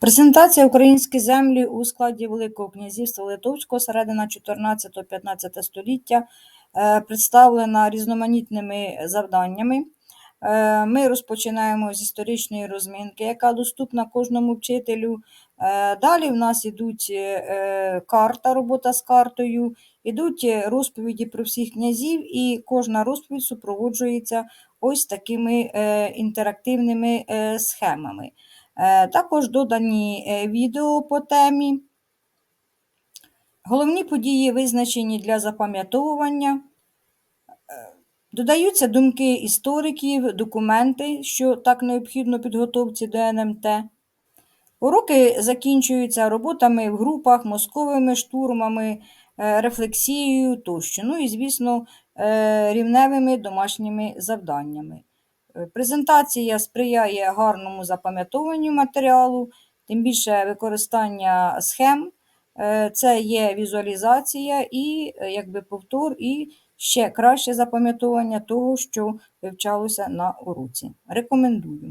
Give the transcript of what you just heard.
Презентація українські землі у складі Великого князівства Литовського середина 14-15 століття е, представлена різноманітними завданнями. Е, Ми розпочинаємо з історичної розминки, яка доступна кожному вчителю. Е, Далі в нас ідуть е, карта, робота з картою, ідуть розповіді про всіх князів, і кожна розповідь супроводжується ось такими інтерактивними схемами. Е, Також додані е, відео по темі. Головні події визначені для запам'ятовування. Е, Додаються думки істориків, документи, що так необхідно підготовці до НМТ. Уроки закінчуються роботами в групах, мозковими штурмами, рефлексією тощо. Ну і, звісно, рівневими домашніми завданнями. Е, Презентація сприяє гарному запам'ятовуванню матеріалу, тим більше використання схем. Е, Це є візуалізація і е, якби повтор, і ще краще запам'ятовування того, що вивчалося на уроці. Рекомендую.